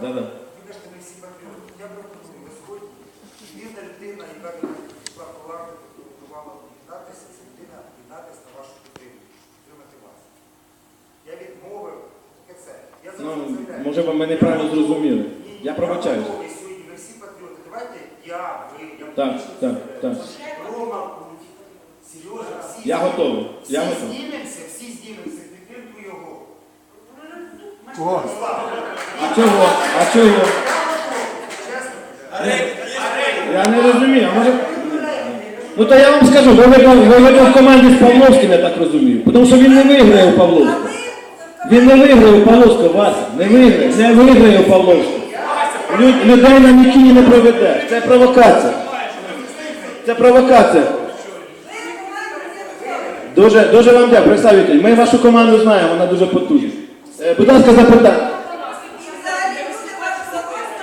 Да, да. Ми всі патріоти. Я пропоную сьогодні. Вірна людина, яка пішла по варту, рекомендувала віддатися, це людина віддатися на вашу підтримку, підтримати вас. Я відмовив, таке це. Я Ну, заявляю. може ви мене готовий. зрозуміли. Ні, Я пробачаюсь. готовий сьогодні, ви всі патріоти. Давайте я, ви, я Так, публічно так, заявляю. так. Рома, Сережа, всі Я готовий. Всі Я готовий. знімемося, всі знімемося, підтримку його. Кого? А чого? А чого? Я не розумію. Може... Ну то я вам скажу, ви видно, в команді з Павловським, я так розумію. Тому що він не виграє у Павловського. Він не виграє у Павловського, Вася. Не виграє, не виграє у Павловського. Люд- Людей на Мікіні не проведеш. Це провокація. Це провокація. Дуже, дуже вам дякую, представитель. Ми вашу команду знаємо, вона дуже потужна. Е, Будь ласка, запитання.